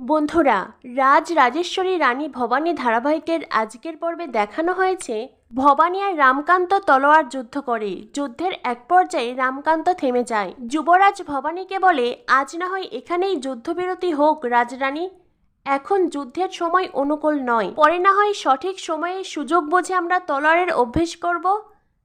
বন্ধুরা, রাজ রাজেশ্বরী রানী ভবানী ধারাবাহিকের আজকের পর্বে দেখানো হয়েছে ভবানী আর রামকান্ত তলোয়ার যুদ্ধ করে। যুদ্ধের এক পর্যায়ে রামকান্ত থেমে যায়। যুবরাজ ভবানীকে বলে, আজ না হয় এখানেই যুদ্ধবিরতি হোক, রাজরানী। এখন যুদ্ধের সময় অনুকূল নয়। পরে না হয় সঠিক সময়ে সুযোগ বুঝে আমরা তলোয়ারের অভ্যেস করব।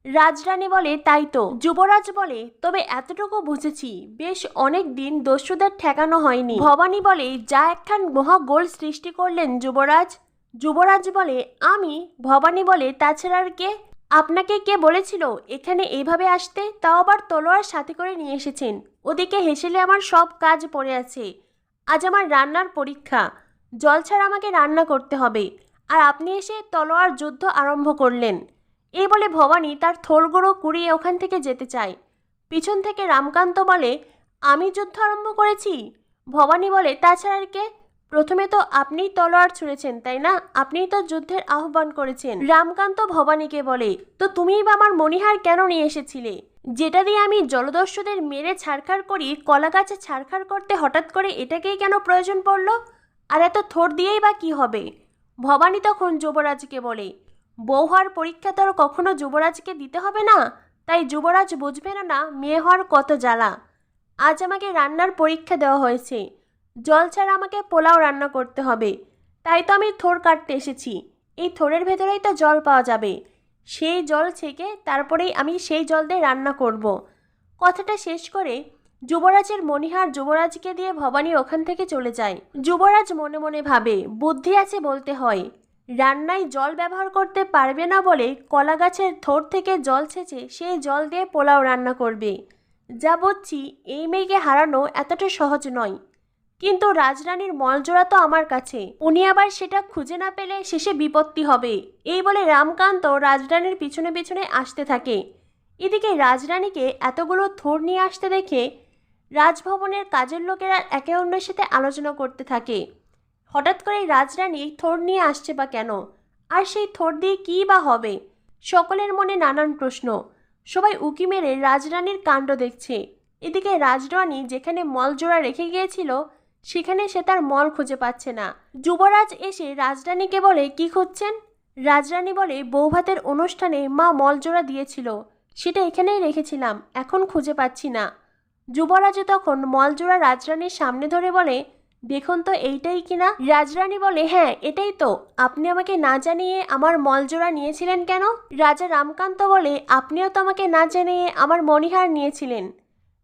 রাজরানী বলে, তাই তো। যুবরাজ বলে, তবে এতটুকু বুঝেছি, বেশ অনেক দিন দস্যুদের ঠেকানো হয়নি। ভবানী বলে, যা একখান মহা গোল সৃষ্টি করলেন যুবরাজ। যুবরাজ বলে, আমি? ভবানী বলে, তাছাড়া আর কে? আপনাকে কে বলেছিল এখানে এইভাবে আসতে? তাও আবার তলোয়ার সাথে করে নিয়ে এসেছেন। ওদিকে হেসেলে আমার সব কাজ পড়ে আছে। আজ আমার রান্নার পরীক্ষা। জল ছাড়া আমাকে রান্না করতে হবে। আর আপনি এসে তলোয়ার যুদ্ধ আরম্ভ করলেন। এই বলে ভবানী তার থোড়গোড়ো কুড়িয়ে ওখান থেকে যেতে চায়। পিছন থেকে রামকান্ত বলে, আমি যুদ্ধ আরম্ভ করেছি? ভবানী বলে তাছাড়া আর কে? প্রথমে তো আপনিই তলোয়ার ছুঁড়েছেন, তাই না? আপনিই তো যুদ্ধের আহ্বান করেছেন। রামকান্ত ভবানীকে বলে, তো তুমিই বা আমার মণিহার কেন নিয়ে এসেছিলে? যেটা দিয়ে আমি জলদস্যুদের মেরে ছাড়খাড় করি কলা গাছে ছাড়খাড় করতে হঠাৎ করে এটাকেই কেন প্রয়োজন পড়ল? আর এত থোর দিয়েই বা কি হবে? ভবানী তখন যুবরাজকে বলে বউ হওয়ার পরীক্ষা তো আর কখনো যুবরাজকে দিতে হবে না। তাই যুবরাজ বুঝবে না না, মেয়ে হওয়ার কত জ্বালা। আজ আমাকে রান্নার পরীক্ষা দেওয়া হয়েছে। জল ছাড়া আমাকে পোলাও রান্না করতে হবে। তাই তো আমি থোর কাটতে এসেছি। এই থোরের ভেতরেই তো জল পাওয়া যাবে। সেই জল ছেঁকে তারপরেই আমি সেই জল দিয়ে রান্না করব। কথাটা শেষ করে যুবরাজের মণিহার যুবরাজকে দিয়ে ভবানী ওখান থেকে চলে যায়। যুবরাজ মনে মনে ভাবে, বুদ্ধি আছে বলতে হয়। রান্নায় জল ব্যবহার করতে পারবে না বলে কলা গাছের থোর থেকে জল ছেঁচে সেই জল দিয়ে পোলাও রান্না করবে। যা বুঝছি এই মেয়েকে হারানো এতটা সহজ নয়। কিন্তু রাজরানীর মলজোড়া তো আমার কাছে। উনি আবার সেটা খুঁজে না পেলে শেষে বিপত্তি হবে। এই বলে রামকান্ত রাজরানীর পিছনে পিছনে আসতে থাকে। এদিকে রাজরানীকে এতগুলো থোর নিয়ে আসতে দেখে রাজভবনের কাজের লোকেরা একে অন্যের সাথে আলোচনা করতে থাকে। হঠাৎ করে রাজরানী থোর নিয়ে আসছে বা কেন? আর সেই থোর দিয়ে কী বা হবে? সকলের মনে নানান প্রশ্ন। সবাই উকি মেরে রাজরানীর কাণ্ড দেখছে। এদিকে রাজরানী যেখানে মলজোড়া রেখে গিয়েছিল, সেখানে সে তার মল খুঁজে পাচ্ছে না। যুবরাজ এসে রাজরানীকে বলে, কি খুঁজছেন? রাজরানী বলে, বৌভাতের অনুষ্ঠানে মা মলজোড়া দিয়েছিল। সেটা এখানেই রেখেছিলাম। এখন খুঁজে পাচ্ছি না। যুবরাজ তখন মলজোড়া রাজরানীর সামনে ধরে বলে দেখুন তো এইটাই কিনা রাজরানী বলে হ্যাঁ এটাই তো। আপনি আমাকে না জানিয়ে আমার মলজোড়া নিয়েছিলেন কেন? রাজা রামকান্ত বলে, আপনিও তো আমাকে না জানিয়ে আমার মণিহার নিয়েছিলেন।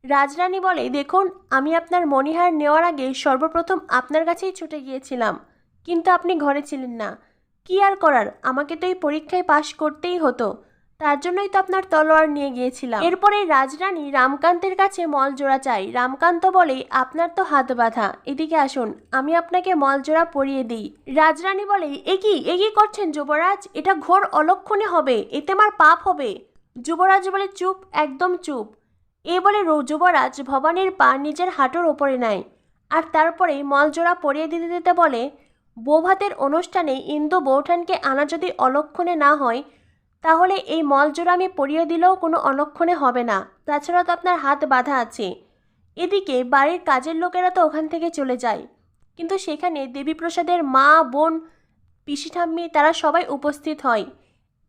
রাজরানী বলে, দেখুন, আমি আপনার মণিহার নেওয়ার আগে সর্বপ্রথম আপনার কাছেই ছুটে গিয়েছিলাম। কিন্তু আপনি ঘরে ছিলেন না। কি আর করার? আমাকে তো এই পরীক্ষায় পাশ করতেই হতো। তার জন্যই তো আপনার তলোয়ার নিয়ে গিয়েছিলাম। এরপরে রাজরানী রামকান্তের কাছে মল জোড়া চাই রামকান্ত বলে, আপনার তো হাত বাঁধা। এদিকে আসুন, আমি আপনাকে মল জোড়া পরিয়ে দিই। রাজরানী বলে, এ কি এ কি করছেন যুবরাজ? এটা ঘোর অলক্ষণে হবে। এতে আমার পাপ হবে। যুবরাজ বলে, চুপ, একদম চুপ। এ বলে যুবরাজ ভবানীর পা নিজের হাঁটুর ওপরে নেয়। আর তারপরে মলজোড়া পরিয়ে দিতে দিতে বলে, বৌভাতের অনুষ্ঠানে ইন্দু বৌঠানকে আনা যদি অলক্ষণে না হয় তাহলে এই মলজোড়া আমি পরিয়ে দিলেও কোনো অনক্ষণে হবে না। তাছাড়া তো আপনার হাত বাঁধা আছে। এদিকে বাড়ির কাজের লোকেরা তো ওখান থেকে চলে যায়। কিন্তু সেখানে দেবীপ্রসাদের মা, বোন পিসি ঠাম্মি তারা সবাই উপস্থিত হয়।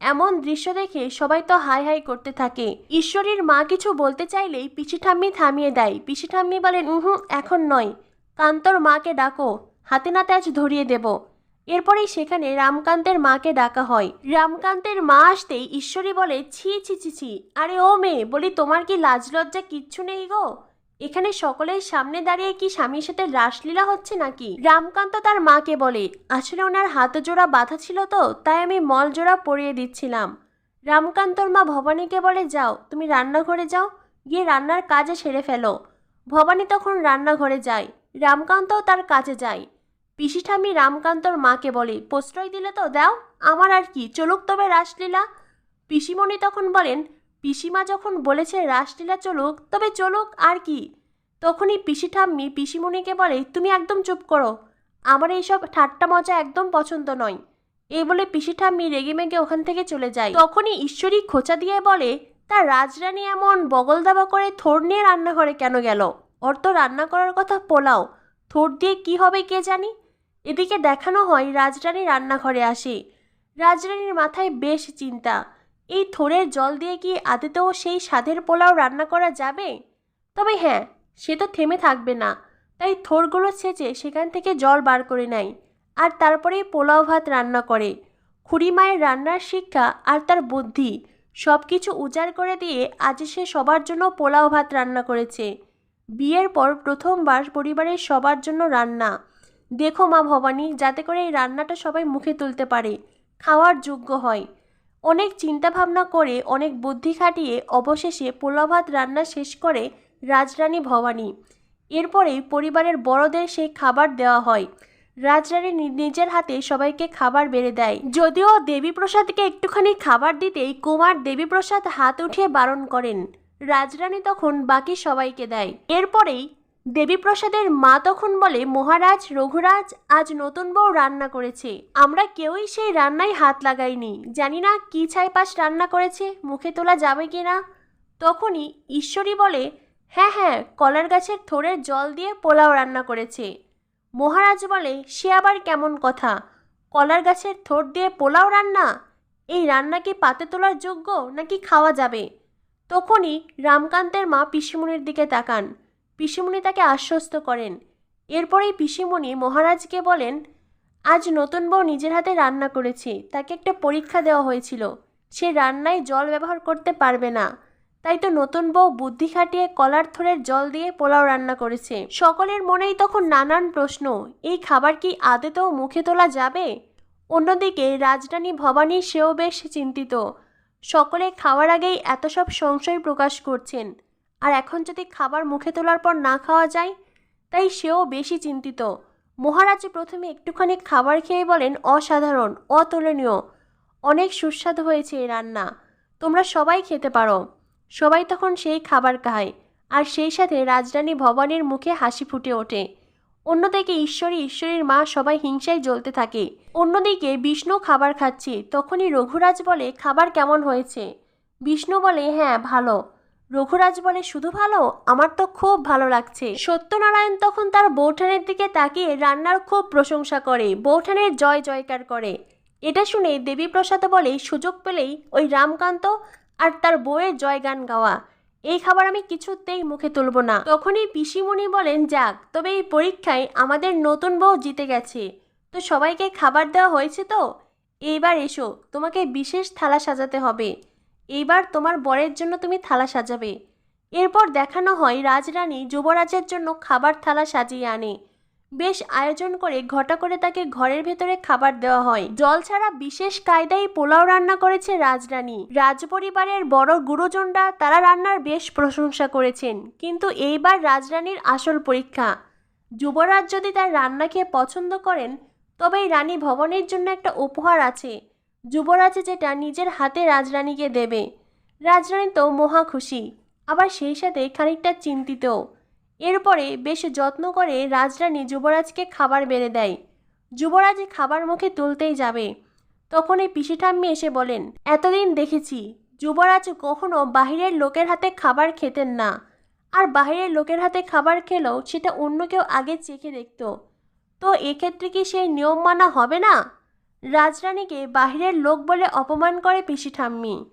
এমন দৃশ্য দেখে সবাই তো হাই হাই করতে থাকে। ঈশ্বরীর মা কিছু বলতে চাইলেই পিসি ঠাম্মি থামিয়ে দেয়। পিসি ঠাম্মি বলেন উহুম এখন নয়। কান্তর মাকে ডাকো। হাতে নাতে আজ ধরিয়ে দেব। এরপরেই সেখানে রামকান্তের মাকে ডাকা হয়। রামকান্তের মা আসতেই ঈশ্বরী বলে, ছি ছি ছি ছি। আরে ও মেয়ে, বলি তোমার কি লাজ লজ্জা কিচ্ছু নেই গো? এখানে সকলের সামনে দাঁড়িয়ে কি স্বামীর সাথে রাসলীলা হচ্ছে নাকি? রামকান্ত তার মাকে বলে, আসলে ওনার হাত জোড়া বাঁধা ছিল তো, তাই আমি মল জোড়া পরিয়ে দিচ্ছিলাম। রামকান্তর মা ভবানীকে বলে, যাও, তুমি রান্নাঘরে যাও, গিয়ে রান্নার কাজে সেরে ফেলো। ভবানী তখন রান্নাঘরে যায়। রামকান্তও তার কাজে যায়। পিসি ঠাম্মি রামকান্তর মাকে বলে, প্রশ্রয় দিলে তো দাও, আমার আর কি, চলুক তবে রাসলীলা। পিসিমণি তখন বলেন, পিসিমা যখন বলেছে রাসলীলা চলুক, তবে চলুক আর কি। তখনই পিসি ঠাম্মি পিসিমণিকে বলে, তুমি একদম চুপ করো, আমার এইসব ঠাট্টা মজা একদম পছন্দ নয়। এই বলে পিসি ঠাম্মি রেগে মেগে ওখান থেকে চলে যায়। তখনই ঈশ্বরী খোঁচা দিয়ে বলে, তার রাজরানী এমন বগল দাবা করে থোর নিয়ে রান্নাঘরে কেন গেল? তো রান্না করার কথা পোলাও। থোর দিয়ে কি হবে কে জানি? এদিকে দেখানো হয় রাজরানী রান্নাঘরে আসে। রাজরানীর মাথায় বেশ চিন্তা, এই থোরের জল দিয়ে কি আদতেও সেই স্বাদের পোলাও রান্না করা যাবে? তবে হ্যাঁ সে তো থেমে থাকবে না, তাই থোরগুলো ছেঁচে সেখান থেকে জল বার করে নেয় আর তারপরেই পোলাও ভাত রান্না করে। খুড়িমায়ের রান্নার শিক্ষা আর তার বুদ্ধি সব কিছু উজাড় করে দিয়ে আজ সে সবার জন্য পোলাও ভাত রান্না করেছে। বিয়ের পর প্রথমবার পরিবারের সবার জন্য রান্না দেখো মা ভবানী, যাতে করে এই রান্নাটা সবাই মুখে তুলতে পারে, খাওয়ার যোগ্য হয়। অনেক চিন্তাভাবনা করে, অনেক বুদ্ধি খাটিয়ে অবশেষে পোলাও ভাত রান্না শেষ করে রাজরানী ভবানী। এরপরেই পরিবারের বড়দের সেই খাবার দেওয়া হয়। রাজরানী নিজের হাতে সবাইকে খাবার বেড়ে দেয়। যদিও দেবীপ্রসাদকে একটুখানি খাবার দিতেই কুমার দেবীপ্রসাদ হাত উঠিয়ে বারণ করেন। রাজরানী তখন বাকি সবাইকে দেয়। এরপরেই দেবীপ্রসাদের মা তখন বলে, মহারাজ, রঘুরাজ, আজ নতুন বউ রান্না করেছে। আমরা কেউই সেই রান্নায় হাত লাগাইনি। জানি না কী ছাইপাশ রান্না করেছে, মুখে তোলা যাবে কি না? তখনই ঈশ্বরী বলে হ্যাঁ হ্যাঁ কলার গাছের থোড়ের জল দিয়ে পোলাও রান্না করেছে। মহারাজ বলে, সে আবার কেমন কথা? কলার গাছের থোড় দিয়ে পোলাও রান্না? এই রান্না কি পাতে তোলার যোগ্য নাকি খাওয়া যাবে? তখনই রামকান্তের মা পিসিমণির দিকে তাকান। পিসিমণি তাকে আশ্বস্ত করেন। এরপরেই পিসিমণি মহারাজকে বলেন, আজ নতুন বউ নিজের হাতে রান্না করেছে। তাকে একটা পরীক্ষা দেওয়া হয়েছিল। সে রান্নায় জল ব্যবহার করতে পারবে না। তাই তো নতুন বউ বুদ্ধি খাটিয়ে কলার থরের জল দিয়ে পোলাও রান্না করেছে। সকলের মনেই তখন নানান প্রশ্ন, এই খাবার কি আদতেও মুখে তোলা যাবে? অন্যদিকে রাজরানী ভবানী সেও বেশ চিন্তিত। সকলে খাওয়ার আগেই এত সব সংশয় প্রকাশ করছেন। আর এখন যদি খাবার মুখে তোলার পর না খাওয়া যায়? তাই সেও বেশি চিন্তিত। মহারাজ প্রথমে একটুখানি খাবার খেয়ে বলেন, অসাধারণ, অতুলনীয়। অনেক সুস্বাদু হয়েছে এই রান্না। তোমরা সবাই খেতে পারো। সবাই তখন সেই খাবার খায়। আর সেই সাথে রাজরানী ভবানীর মুখে হাসি ফুটে ওঠে। অন্যদিকে ঈশ্বরী, ঈশ্বরীর মা সবাই হিংসায় জ্বলতে থাকে। অন্যদিকে বিষ্ণু খাবার খাচ্ছে। তখনই রঘুরাজ বলে, খাবার কেমন হয়েছে? বিষ্ণু বলে হ্যাঁ ভালো। রঘুরাজ বলে, শুধু ভালো? আমার তো খুব ভালো লাগছে। সত্যনারায়ণ তখন তার বৌঠানের দিকে তাকিয়ে রান্নার খুব প্রশংসা করে, বৌঠানের জয় জয়কার করে। এটা শুনে দেবীপ্রসাদ বলে, সুযোগ পেলেই ওই রামকান্ত আর তার বউয়ের জয়গান গাওয়া। এই খাবার আমি কিছুতেই মুখে তুলব না। তখনই পিসিমণি বলেন, যাক, তবে এই পরীক্ষায় আমাদের নতুন বউ জিতে গেছে। তো সবাইকে খাবার দেওয়া হয়েছে তো? এইবার এসো, তোমাকে বিশেষ থালা সাজাতে হবে। এইবার তোমার বরের জন্য তুমি থালা সাজাবে। এরপর দেখানো হয় রাজরানী যুবরাজের জন্য খাবার থালা সাজিয়ে আনে। বেশ আয়োজন করে ঘটা করে তাকে ঘরের ভেতরে খাবার দেওয়া হয়। জল ছাড়া বিশেষ কায়দায় পোলাও রান্না করেছে রাজরানী। রাজপরিবারের বড় গুরুজনরা তারা রান্নার বেশ প্রশংসা করেছেন। কিন্তু এইবার রাজরানীর আসল পরীক্ষা। যুবরাজ যদি তার রান্না খেয়ে পছন্দ করেন, তবেই রানী ভবনের জন্য একটা উপহার আছে। যুবরাজ যেটা নিজের হাতে রাজরানীকে দেবে। রাজরানী তো মহা খুশি। আবার সেই সাথে খানিকটা চিন্তিত এরপরে বেশ যত্ন করে রাজরানী যুবরাজকে খাবার বেড়ে দেয়। যুবরাজ খাবার মুখে তুলতেই যাবে। তখন এই পিসি ঠাম্মি এসে বলেন, এতদিন দেখেছি, যুবরাজ কখনো বাহিরের লোকের হাতে খাবার খেতেন না। আর বাহিরের লোকের হাতে খাবার খেলেও সেটা অন্য কেউ আগে চেখে দেখত। তো এক্ষেত্রে কি সেই নিয়ম মানা হবে না? রাজরানীকে বাহিরের লোক বলে অপমান করে পিসি ঠাম্মি।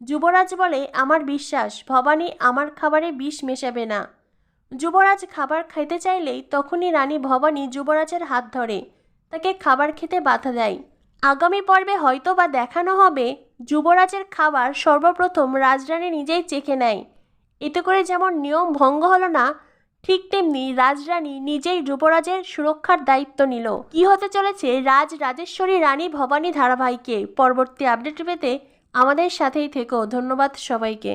যুবরাজ বলে, আমার বিশ্বাস, ভবানী আমার খাবারে বিষ মেশাবে না। যুবরাজ খাবার খেতে চাইলেই তখনই রানী ভবানী যুবরাজের হাত ধরে, তাকে খাবার খেতে বাধা দেয়। আগামী পর্বে হয়তো বা দেখানো হবে, যুবরাজের খাবার সর্বপ্রথম রাজরানী নিজেই চেখে নেয়। এতে করে যেমন নিয়ম ভঙ্গ হলো না ঠিক তেমনি রাজরানী নিজেই যুবরাজের সুরক্ষার দায়িত্ব নিল। কি হতে চলেছে রাজ রাজেশ্বরী রানী ভবানী ধারাবাহিকে? পরবর্তী আপডেট পেতে আমাদের সাথেই থেকো। ধন্যবাদ সবাইকে।